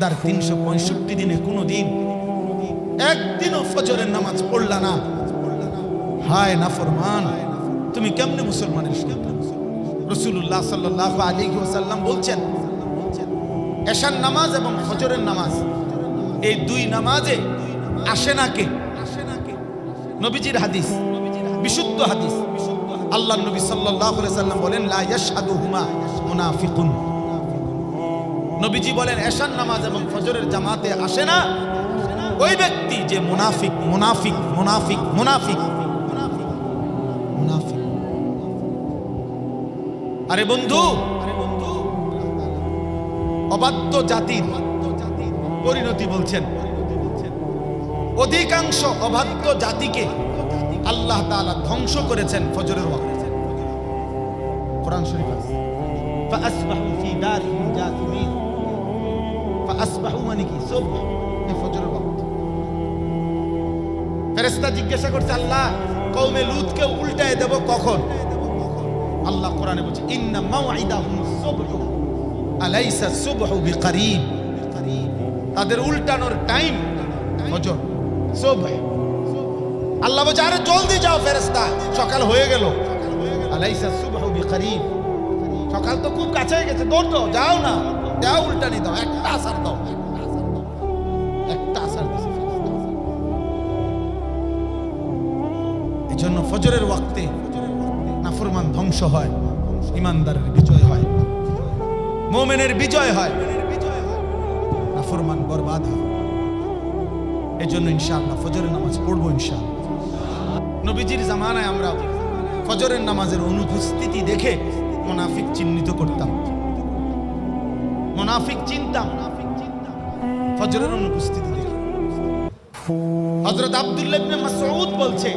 তার তিনশো পঁয়ষট্টি দিনে কোনো দিন একদিনও ফজরের নামাজ পড়লা না। হায় নাফরমান তুমি কেমনে মুসলমানের রসুল্লাহ সাল্লাহ আলী ওসাল্লাম বলছেন, এশার নামাজ এবং ফজরের নামাজ, এই দুই নামাজে আসে না কে? নবীজির হাদিস, বিশুদ্ধ হাদিস। আল্লাহ নবী সাল্লাহ সাল্লাম বলেন, লা ইয়াশহাদুহুমা মুনাফিকুন। নবীজি বলেন এশার নামাজ এবং ফজরের জামাতে আসে না ওই ব্যক্তি যে মুনাফিক মুনাফিক মুনাফিক মুনাফিক মুনাফিক আরে বন্ধু অবাধ্য জাতির পরিণতি বলছেন অধিকাংশ অবাধ্য জাতিকে আল্লাহ তাআলা ধ্বংস করেছেন ফজরের ওয়াক্ত কোরআন শরীফ আছে فأصبحوا في دارهم جاثمين আসবাহু মানে কি সব ফজরের ওয়াক্ত ফেরেশতা জিজ্ঞাসা করছে, আল্লাহ, কওমে লুতকে উল্টায় দেব কখন? আল্লাহ কোরআনে বলছে, ইন্না মাওইদাহুম সুবহ, আলাইসা সুবহু বিকরিব। তাদের উল্টানোর টাইম ফজর, সুবহ। আল্লাহ বলছে, আরে জলদি যাও ফেরেশতা, সকাল হয়ে গেল। আলাইসা সুবহু বিকরিব। সকাল তো খুব কাছে গেছে, দৌড় যাও না। যাও উল্টানি দাও, একটা আসার দাও, একটা আসার এই জন্য ফজরের ওয়াক্তে নাফরমান ধ্বংস হয়, ইমানদারের বিজয় হয়, মোমেনের বিজয় হয়, নাফরমান বরবাদ হয়। এই জন্য ইনশাআল্লাহ ফজরের নামাজ পড়ব ইনশাআল্লাহ। নবীজির জামানায় আমরা ফজরের নামাজের অনুপস্থিতি দেখে মোনাফিক চিহ্নিত করতাম। মোনাফিক চিনতাম ফজরের অনুপস্থিতি দেখে। হযরত আব্দুল্লাহ মাসউদ বলছে,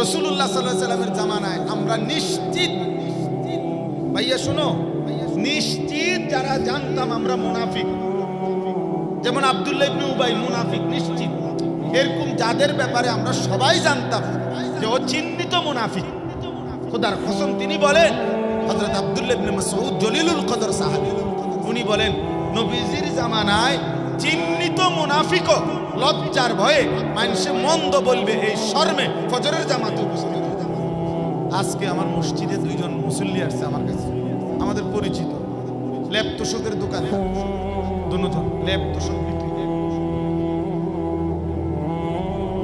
রাসূলুল্লাহ সাল্লাল্লাহু সাল্লামের জামানায় আমরা নিশ্চিত, ভাইয়া শুনো, নিশ্চিত যারা জানতাম আমরা মুনাফিক। যেমন আব্দুল্লাহ ইবনে উবাই মুনাফিক, নিশ্চিত। এরকম যাদের ব্যাপারে আমরা সবাই জানতাম যে ও চিহ্নিত মুনাফিক। খোদার কসম, তিনি বলেন, হযরত আব্দুল্লাহ ইবনে মাসউদ জলিলুল কদর সাহাবী। উনি বলেন, নবীজির জামানায় চিহ্নিত মুনাফিক লজ্জার ভয়ে মানুষে মন্দ বলবে এই শর্মে ফজরের জামাতে উপস্থিত আজকে আমার মসজিদে দুইজন মুসল্লি আসছে আমার কাছে, আমাদের পরিচিত। ল্যাব তোষকের দোকানে দুজন ল্যাব তোষক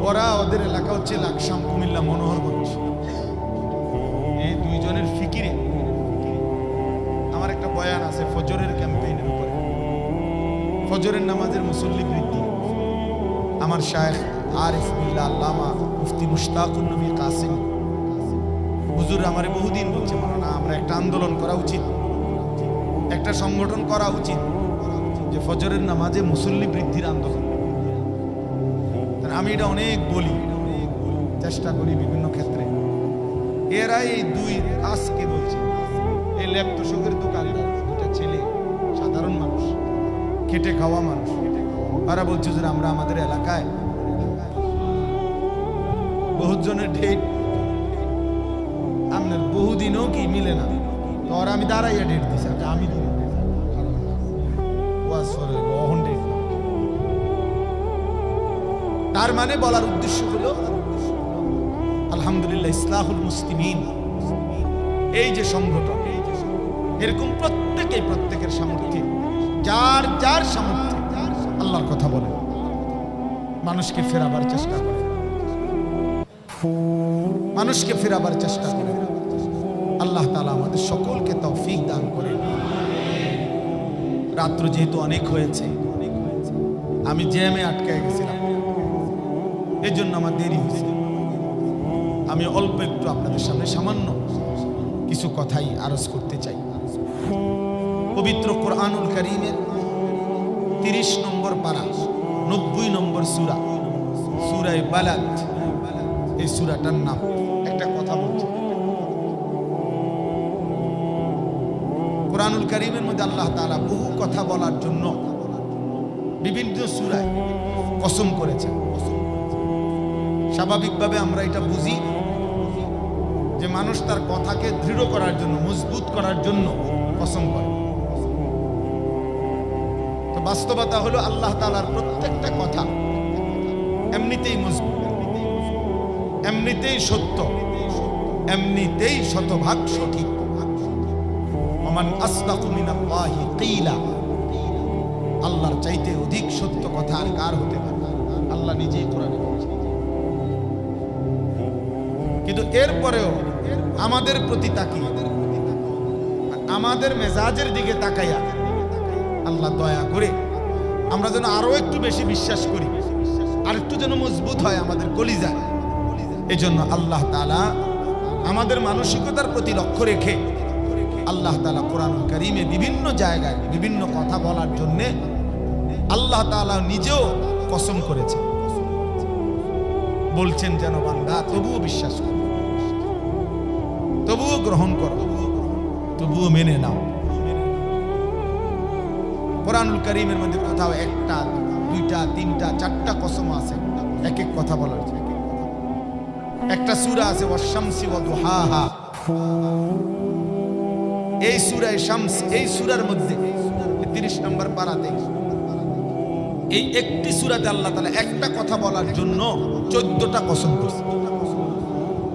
ওরা ওদের এলাকা হচ্ছে লাকসাম, কুমিল্লা, মনোহরগঞ্জ। ফজরের নামাজের মুসল্লি বৃদ্ধি আমার শায়েখ আরিফ বিল্লাহ আল্লামা মুফতি মুশতাকুর নবী কাসিম। হুজুর আমারে বহুদিন বলছে না আমরা একটা আন্দোলন করা উচিত। একটা সংগঠন করা উচিত যে ফজরের নামাজে মুসল্লি বৃদ্ধির আন্দোলন আমি এটা অনেক বলি, চেষ্টা করি বিভিন্ন ক্ষেত্রে। এরা এই দুই আজকে বলছে, এই ল্যাপটসকের দোকানদার। খেটে খাওয়া মানুষ। ওরা বলছে যে আমরা আমাদের এলাকায় বহুত জনের ডেট আপনার বহুদিনও কি মিলে না? তো ওরা আমি দাঁড়াইয়া ডেট দিছি আচ্ছা, আমি। তার মানে বলার উদ্দেশ্য হলো আলহামদুলিল্লাহ ইসলাহুল মুসলিমিন এই যে সংগঠন এরকম প্রত্যেকে প্রত্যেকের সামর্থ্যে যার যার সামর্থ্যে, আল্লাহর কথা বলে। মানুষকে ফেরাবার চেষ্টা করে। মানুষকে ফেরাবার চেষ্টা করে। আল্লাহ তালা আমাদের সকলকে তৌফিক দান করে রাত্র যেহেতু অনেক হয়েছে, আমি জ্যামে আটকে গেছিলাম। এই জন্য আমার দেরি হয়েছে। আমি অল্প একটু আপনাদের সামনে সামান্য কিছু কথাই আরজ করতে চাই। পবিত্র কোরআনুল করিমের তিরিশ নম্বর পারা, নব্বই নম্বর সুরা, সুরায় বালাত এই সুরাটার নাম। একটা কথা বলছে। কোরআনুল করিমের মধ্যে আল্লাহ তাআলা বহু কথা বলার জন্য বিভিন্ন সুরায় কসম করেছেন। স্বাভাবিকভাবে আমরা এটা বুঝি যে মানুষ তার কথাকে দৃঢ় করার জন্য, মজবুত করার জন্য কসম করে। বাস্তবতা হলো আল্লাহ তালার প্রত্যেকটা কথা এমনিতেই মজবুত, এমনিতেই সত্য, এমনিতেই শতভাগ সঠিক। আল্লাহর চাইতে অধিক সত্য কথা আর কার হতে পারে? আল্লাহ নিজেই কোরআনে কিন্তু এরপরেও আমাদের প্রতি তাকিয়ে, আমাদের মেজাজের দিকে তাকাইয়া আল্লাহ দয়া করে আমরা যেন আরও একটু বেশি বিশ্বাস করি আর একটু যেন মজবুত হয় আমাদের কলিজা। এই জন্য আল্লাহ তালা আমাদের মানসিকতার প্রতি লক্ষ্য রেখে আল্লাহ তালা কোরআন করিমে বিভিন্ন জায়গায় বিভিন্ন কথা বলার জন্যে আল্লাহ তালা নিজেও কসম করেছে বলছেন যেন বান্দা, তবুও বিশ্বাস করো। তবুও গ্রহণ করো। তবুও মেনে নাও। কোরআনুল করিমের মধ্যে কোথাও একটা, দুইটা, তিনটা, চারটা কসম আছে। এক এক কথা বলার একটা সুরা আছে ওয়াশামসি ওয়া দুহাহা এই সুরায় শামস, এই সুরার মধ্যে তিরিশ নম্বর পারাতে। এই একটি সুরাতে আল্লাহ তাআলা একটা কথা বলার জন্য চোদ্দটা কসম করছে।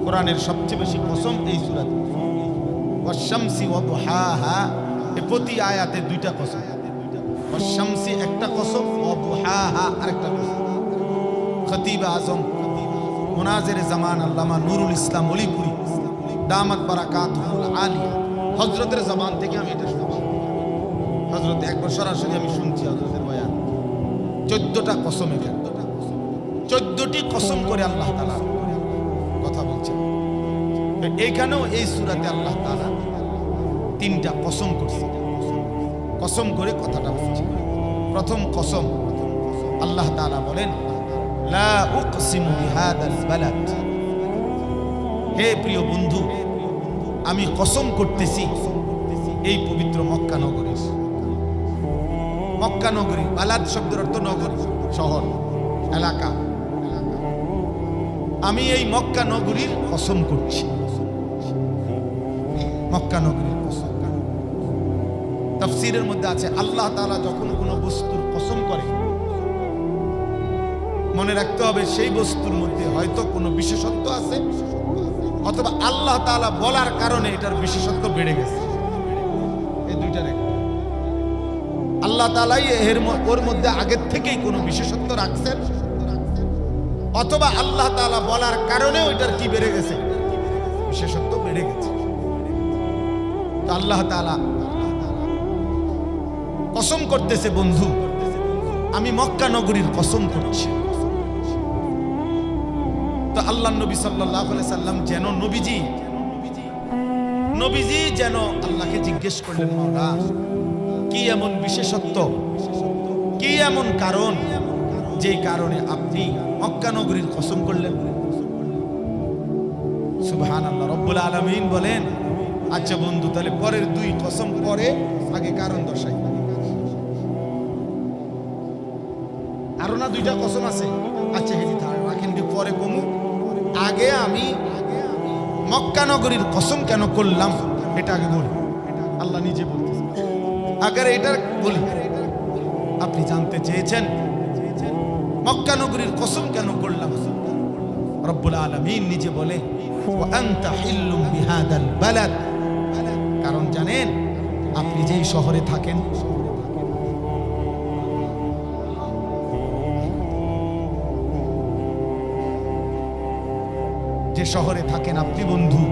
কোরআনের সবচেয়ে বেশি কসম এই সুরাতে। ওয়াশামসি ওয়া দুহাহা এই প্রতি আয়াতে দুইটা কসম। ওয়াশামসি একটা কসম ওয়া আরেকটা কসম খতিব আজম, মুনাজের জামান আল্লামা নুরুল ইসলাম অলিপুরি, দামাত বারাকাতুল আলী হজরতের জবান থেকে আমি এটা শুনছি। হজরত একবার সরাসরি আমি শুনছি হজরতের বয়ান। চোদ্দটা কসম এখানে চোদ্দটি কসম করে আল্লাহ তালা কথা বলছেন। এইখানেও এই সুরাতে আল্লাহ তালা তিনটা কসম করছে। কসম করে কথাটা প্রথম কসম। আল্লাহ তালা বলেন হে প্রিয় বন্ধু, আমি কসম করতেছি এই পবিত্র মক্কা নগরীর। মক্কা নগরী, বালাদ শব্দের অর্থ নগরী, শহর, এলাকা। আমি এই মক্কা নগরীর কসম করছি। মক্কা কসম তাফসীরের মধ্যে আছে, আল্লাহ তাআলা যখন কোনো বস্তুর কসম করে, মনে রাখতে হবে সেই বস্তুর মধ্যে হয়তো কোনো বিশেষত্ব আছে, অথবা আল্লাহ তাআলা বলার কারণে এটার বিশেষত্ব বেড়ে গেছে। এই দুইটার একটা আল্লাহ তালাই এর ওর মধ্যে আগের থেকেই কোনো বিশেষত্ব রাখছেন, অথবা আল্লাহ তাআলা বলার কারণে ওইটার কি বেড়ে গেছে? বিশেষত্ব বেড়ে গেছে। আল্লাহ তাআলা কসম করতেছে বন্ধু, আমি মক্কা নগরীর কসম করছি। তো আল্লাহ নবী সাল্লাহ সাল্লাম যেন নবীজি নবীজি যেন আল্লাহকে জিজ্ঞেস করলেন কি এমন বিশেষত্ব, কি এমন কারণ যেই কারণে আপনি মক্কা নগরীর কসম করলেন? সুবহান আল্লাহ রব্বুল আলমিন বলেন আচ্ছা বন্ধু, তাহলে পরের দুই কসম পরে আগে কারণ দর্শাই। আরও না দুইটা কসম আছে। আচ্ছা হেজি থাক রাখেন কি পরে কমু। আগে আমি মক্কা নগরীর কসম কেন করলাম? এটা আগে বলি। আল্লাহ নিজে বলতেছে। আগে এটা বলি। আপনি জানতে চেয়েছেন? মক্কা নগরীর কসম কেন করলাম? রব্বুল আলমিন নিজে বলে। কারণ জানেন, আপনি যেই শহরে থাকেন যে শহরে থাকেন আপনি বন্ধু,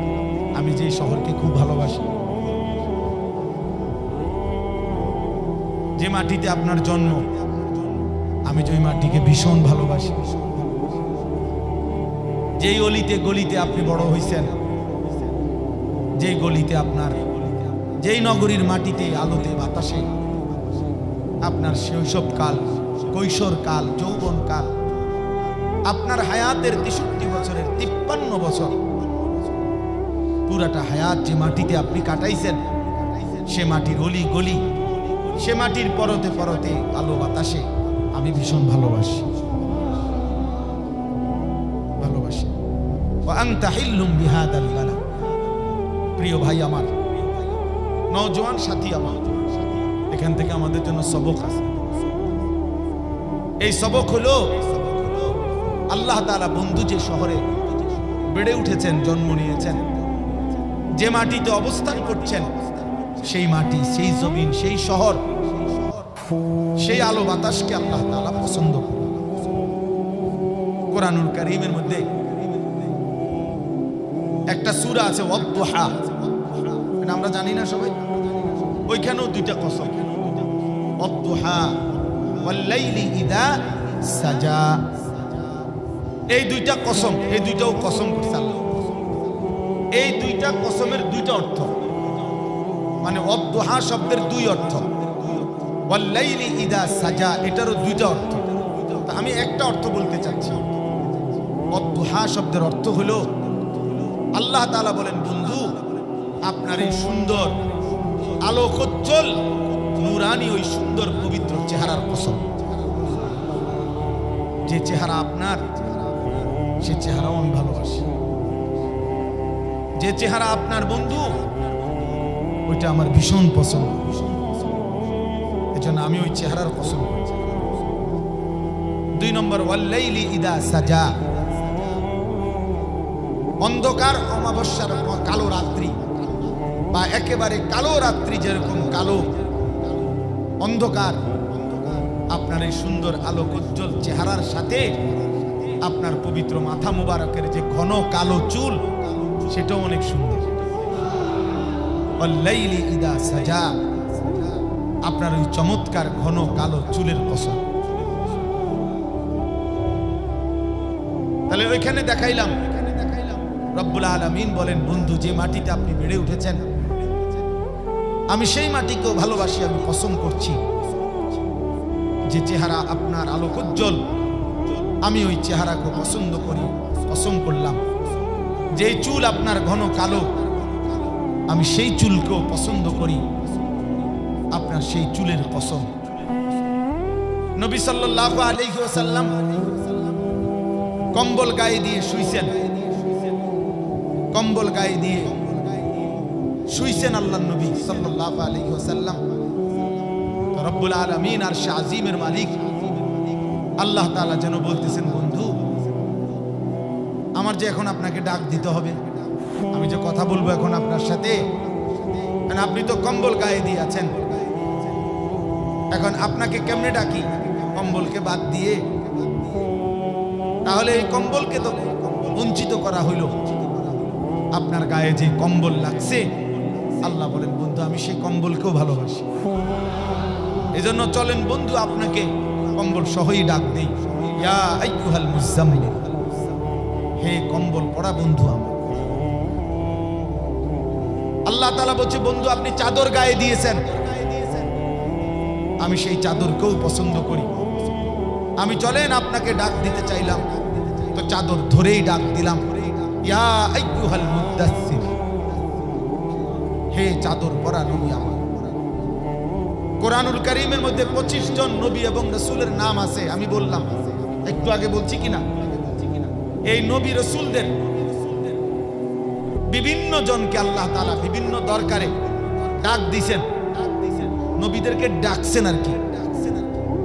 আমি যে শহরকে খুব ভালোবাসি। যে মাটিতে আপনার জন্ম, আমি যে মাটিকে ভীষণ ভালোবাসি। যেই অলিতে গলিতে আপনি বড় হয়েছেন যেই গলিতে আপনার, যেই নগরীর মাটিতে আলোতে বাতাসে, আপনার শৈশবকাল, কৈশোরকাল, যৌবনকাল আপনার হায়াতের তেষট্টি বছরের তিপ্পান্ন বছর। পুরাটা হায়াত যে মাটিতে আপনি কাটাইছেন, সে মাটির অলি গলি, সে মাটির পরতে পরতে আলো বাতাসে। আমি ভীষণ ভালোবাসি। প্রিয় ভাই আমার, নওজোয়ান সাথী আমার, এখান থেকে আমাদের জন্য সবক আছে। এই সবক হলো আল্লাহ তাআলা বন্ধু যে শহরে বেড়ে উঠেছেন, জন্ম নিয়েছেন, যে মাটিতে অবস্থান করছেন, সেই মাটি, সেই জমিন, সেই শহর, সেই আলো বাতাসকে আল্লাহ তাআলা পছন্দ করেন। কোরআনুল কারীমের মধ্যে একটা সূরা আছে, ওয়াদ্দুহা। এটা আমরা জানি না সবাই? ওইখানেও দুইটা কসম। ওয়াদ্দুহা, ওয়াল্লাইলি ইদা সাজা। এই দুইটা কসম, এই দুইটাও কসম করছে আল্লাহ এই দুইটা কসমের দুইটা অর্থ। মানে অদ্দোহা শব্দের দুই অর্থ। ওয়াল্লাইলি ইদা সাজা, এটারও দুইটা অর্থ। আমি একটা অর্থ বলতে চাচ্ছি। অদ্দোহা শব্দের অর্থ হলো, আল্লাহ তাআলা বলেন, বন্ধু, আপনার এই সুন্দর আলোকোজ্জ্বল, নুরানি ওই সুন্দর পবিত্র চেহারার কসম। যে চেহারা আপনার সে চেহারাও আমি ভালোবাসি। যে চেহারা আপনার বন্ধু, ওইটা আমার ভীষণ পছন্দ। এজন্য আমি ওই চেহারার পছন্দ দুই নম্বর ওয়াল্লাইলি ইদা সাজা। অন্ধকার, অমাবস্যার কালো রাত্রি বা একেবারে কালো রাত্রি যেরকম কালো, অন্ধকার। আপনার এই সুন্দর, আলোক, উজ্জ্বল চেহারার সাথে আপনার পবিত্র মাথা মুবারকের যে ঘন কালো চুল, সেটাও অনেক সুন্দর। সাজা। আপনার ওই চমৎকার ঘন কালো চুলের কসম। তাহলে ওইখানে দেখাইলাম। রব্বুল আলমিন বলেন, বন্ধু, যে মাটিতে আপনি বেড়ে উঠেছেন, আমি সেই মাটিকেও ভালোবাসি, আমি পছন্দ করছি। যে চেহারা আপনার আলোকোজ্জ্বল আমি ওই চেহারাকে পছন্দ করি, পছন্দ করলাম। যে চুল আপনার ঘন কালো, আমি সেই চুলকেও পছন্দ করি। আপনার সেই চুলের কসম। নবী সাল্লাল্লাহু আলাইহি ওয়াসাল্লাম কম্বল গায়ে দিয়ে শুইছেন। কম্বল গায়ে দিয়ে শুইছেন আল্লাহ নবী ওয়াসাল্লাম। তো রব্বুল আলামিন আর শাহ আজিমের মালিক আল্লাহ তাআলা যেন বলতেছেন, বন্ধু, আমার যে এখন আপনাকে ডাক দিতে হবে, আমি যে কথা বলব এখন আপনার সাথে আপনি তো কম্বল গায়ে দিয়ে আছেন। এখন আপনাকে কেমনে ডাকি? কম্বলকে বাদ দিয়ে। তাহলে এই কম্বলকে তো বঞ্চিত করা হইল। আপনার গায়ে যে কম্বল লাগছে, আল্লাহ বলেন, বন্ধু, আমি সেই কম্বলকেও ভালোবাসি। এজন্য চলেন বন্ধু, আপনাকে কম্বল সহই ডাক দেই। ইয়া আইয়ুহাল মুজাম্মিল। হে কম্বল পড়া বন্ধু আমার। আল্লাহ তাআলা বলছে, বন্ধু, আপনি চাদর গায়ে দিয়েছেন। আমি সেই চাদরকেও পছন্দ করি। আমি চলেন, আপনাকে ডাক দিতে চাইলাম। তো চাদর ধরেই ডাক দিলাম। ইয়া আইয়ুহাল মুদাসসির। হে চাদর পরা নবী আমার। কোরআনুল করিমের মধ্যে পঁচিশ জন নবী এবং রসুলের নাম আছে, আমি বললাম। একটু আগে বলছি কিনা এই নবী রসুলদের বিভিন্ন জনকে আল্লাহ তালা বিভিন্ন দরকারে ডাক দিছেন। নবীদেরকে ডাকছেন আর কি।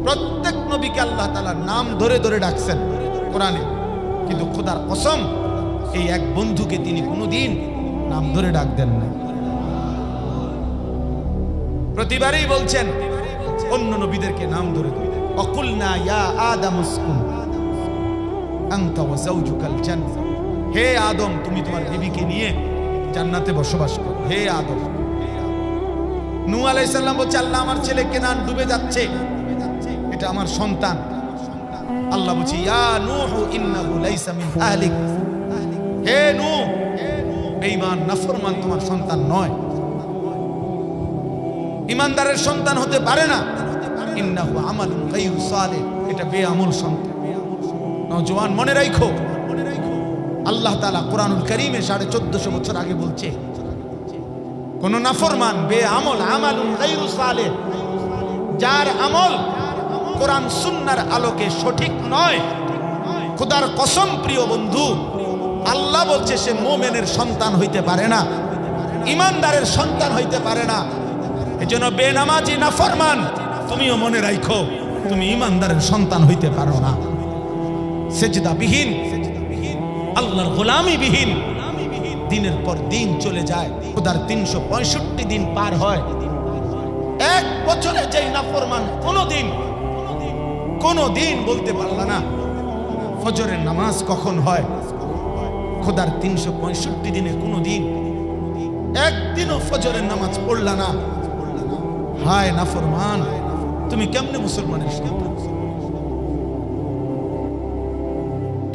প্রত্যেক নবীকে আল্লাহ তালা নাম ধরে ধরে ডাকছেন কোরআনে। কিন্তু খোদার কসম, এই এক বন্ধুকে তিনি কোনোদিন নাম ধরে ডাক দেন না প্রতিবারেই বলছেন, অন্য নবীদেরকে নাম ধরে অকুল না ইয়া আদম উসকুন, আনতা ওয়া যাওজুকাল জান্নাহ। হে আদম, তুমি তোমার বিবিকে নিয়ে জান্নাতে বসবাস করো। হে আদম। নূহ আলাইহিস সালাম বলছে, আল্লাহ আমার ছেলে কেনান ডুবে যাচ্ছে। এটা আমার সন্তান। আল্লাহ বলছে, ইয়া নূহ, ইন্নাহু লাইসা মিন আহলিক। হে নূহ বেঈমান নাফরমান তোমার সন্তান নয়। ইমানদারের সন্তান হতে পারে না। সালেহ। এটা সন্তান। মনে আল্লাহ বছর আগে বলছে, কোন যার আমল কোরআন সুন্নার আলোকে সঠিক নয়, খোদার কসম প্রিয় বন্ধু, আল্লাহ বলছে সে মোমেনের সন্তান হইতে পারে না, ইমানদারের সন্তান হইতে পারে না। এজন্য বেনামাজি না ফরমান, তুমিও মনে রাখো তুমি ইমানদারের সন্তান হইতে পারো না। সেজদা বিহীন আল্লাহর গোলামি বিহীন দিনের পর দিন চলে যায়, খোদার তিনশো পঁয়ষট্টি দিন পার হয়। এক বছরে যেই নাফরমান কোনো দিন কোনো দিন বলতে পারলা না, ফজরের নামাজ কখন হয়? খোদার তিনশো পঁয়ষট্টি দিনে কোনো দিন একদিনও ফজরের নামাজ পড়লা না। হায় না ফরমান তুমি কেমনে মুসলমানের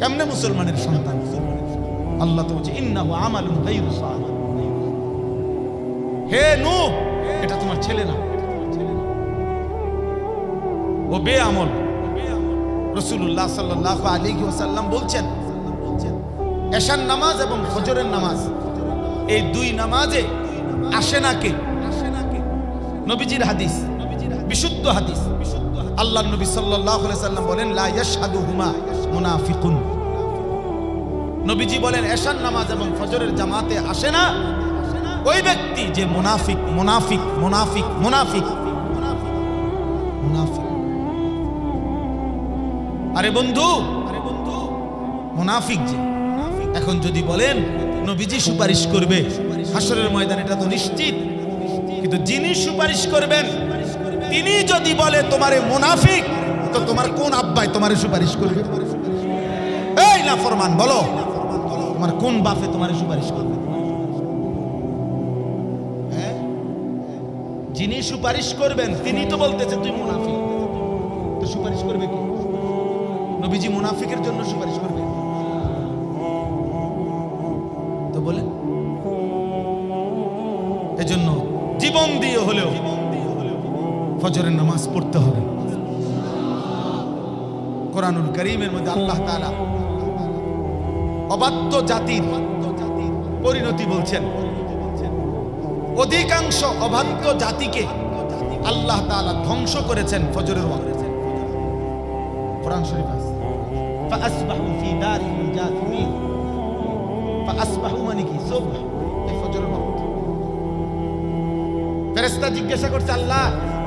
কেমনে মুসলমানের সন্তান? আল্লাহ তো বলছে, ইন্নাহু আমালুন গায়রু সালিহ হে নূহ, এটা তোমার ছেলে না। ও বেআমল। রসুল্লাহ সাল্লাহ আলী ওসাল্লাম বলছেন এশান নামাজ এবং ফজরের নামাজ, এই দুই নামাজে আসে না কে? নবীজির হাদিস, বিশুদ্ধ হাদিস। আল্লাহ নবী সাল্লাহ সাল্লাম বলেন, লা ইয়াশহাদু হুমা মুনাফিকুন। নবীজি বলেন এশান নামাজ এবং ফজরের জামাতে আসে না। ওই ব্যক্তি যে মুনাফিক মুনাফিক মুনাফিক মুনাফিক মুনাফিক। আরে বন্ধু আরে বন্ধু মুনাফিক যে। এখন যদি বলেন, নবীজি সুপারিশ করবে হাসরের ময়দান, এটা তো নিশ্চিত। কিন্তু যিনি সুপারিশ করবেন, তিনি যদি বলে তোমারে মুনাফিক, তো তোমার কোন আব্বাই তোমারে সুপারিশ করবে? এই না ফরমান বলো। তোমার কোন বাপে তোমারে সুপারিশ করবে? হ্যাঁ? যিনি সুপারিশ করবেন, তিনি তো বলতেছে, তুই মুনাফিক। তো সুপারিশ করবে কি? নবীজি মুনাফিকের জন্য সুপারিশ করবে। তো বলেন হলেও ফজরের নামাজ পড়তে হবে কোরআনুল করিমের মধ্যে আল্লাহ তাআলা অবাধ্য জাতির পরিণতি বলছেন অধিকাংশ অবাধ্য জাতিকে আল্লাহ তাআলা ধ্বংস করেছেন ফজরের ওয়াক্তে কোরআন শরীফ আছে فأصبحوا في دارهم جاثمين فأصبحوا মানে কি সুবহ এই ফেরেশতা জিজ্ঞাসা করছে, আল্লাহ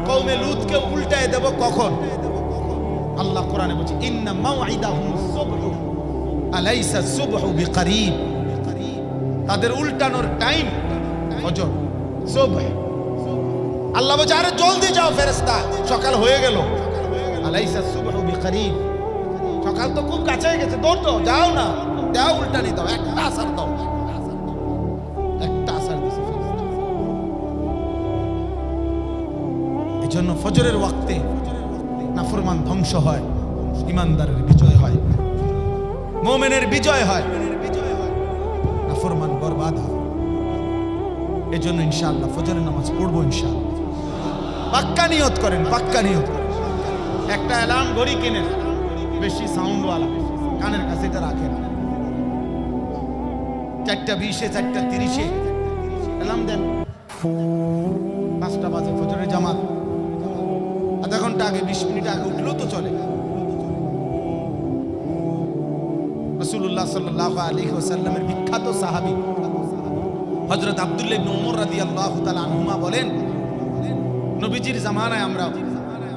কৌমে লুতকে উল্টায় দেব কখন? আল্লাহ কোরআনে বলছে, ইন্না মাওইদাহুম সুবহু, আলাইসা সুবহু বিকরিব। তাদের উল্টানোর টাইম ফজর, সুবহ। আল্লাহ বলছে, আরে জলদি যাও ফেরেশতা, সকাল হয়ে গেল। আলাইসা সুবহু বিকরিব। সকাল তো খুব কাছে হয়ে গেছে, দৌড় দাও, যাও না, দাও উল্টানি দাও একটা আসার দাও। জন্য ফজরের ওয়াক্তে নাফরমান ধ্বংস হয় ইমানদারের বিজয় হয়, মোমেনের বিজয় হয়, নাফরমান বরবাদ হয়। এই জন্য ইনশাআল্লাহ ফজরের নামাজ পড়ব ইনশাআল্লাহ। পাক্কা নিয়ত করেন, পাক্কা নিয়ত করেন। একটা অ্যালার্ম ঘড়ি কেনেন বেশি সাউন্ডওয়ালা কানের কাছে এটা রাখেন চারটা বিশে, চারটা তিরিশে, অ্যালার্ম দেন। পাঁচটা বাজে ফজরের জামাত। আধা ঘণ্টা আগে, বিশ মিনিট আগে উঠলেও তো চলে। রসুল্লাহ সাল্লাহ আলী ওসাল্লামের বিখ্যাত সাহাবি হজরত আবদুল্লাহ ইবনে ওমর রাদিয়াল্লাহু তাআলা আনহুমা বলেন, নবীজির জামানায় আমরা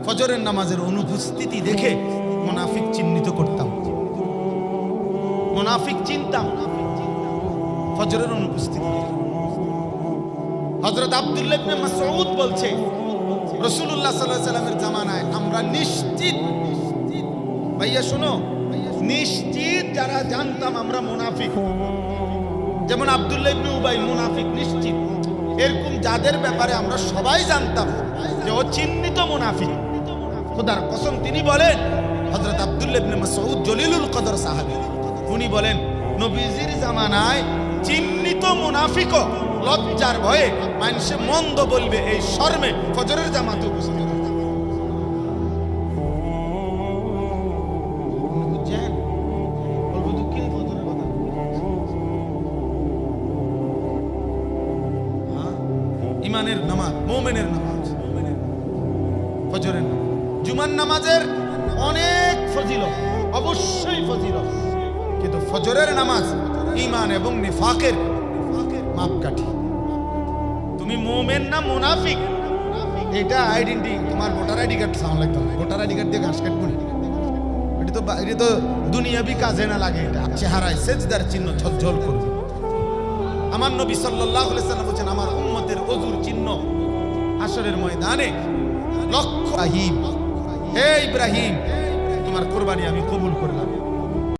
ফজরের নামাজের অনুপস্থিতি দেখে মুনাফিক চিহ্নিত করতাম। মুনাফিক চিনতাম, ফজরের অনুপস্থিতি হজরত আবদুল্লাহ মাসউদ বলছে রসুল্লাহ সাল্লাহ সাল্লামের জামানায় আমরা নিশ্চিত, ভাইয়া শোনো, নিশ্চিত যারা জানতাম আমরা মুনাফিক। যেমন আবদুল্লাহ উবাই মুনাফিক নিশ্চিত। এরকম যাদের ব্যাপারে আমরা সবাই জানতাম যে ও চিহ্নিত মুনাফিক। খোদার কসম, তিনি বলেন, হযরত আব্দুল্লাহ ইবনে মাসউদ জলিলুল কদর সাহাবী। উনি বলেন, নবীজির জামানায় চিহ্নিত মুনাফিক লজ্জার ভয়ে মানুষে মন্দ বলবে এই শর্মে ফজরের জামাতে উপস্থিত? ইমানের নামাজ, মোমেনের নামাজ ফজরের জুমার নামাজের অনেক ফজিলত, অবশ্যই ফজিলত কিন্তু ফজরের নামাজ ইমান এবং নিফাকের মাপকাঠি। তুমি মোমেন না মুনাফিক? এটা আইডেন্টি তোমার ভোটার আইডি কার্ড সাউন্ড লাগতো না। ভোটার আইডি কার্ড দিয়ে ঘাস কাটবো না এটা তো এটা তো দুনিয়াবি কাজে না লাগে এটা। চেহারায় সেজদার চিহ্ন ঝলঝল করবে আমার নবী সাল্লাল্লাহু আলাইহি সাল্লাম বলেন আমার উম্মতের অজুর চিহ্ন হাসরের ময়দানে। লক্ষ ইব্রাহিম। হে ইব্রাহিম তোমার কোরবানি আমি কবুল করলাম।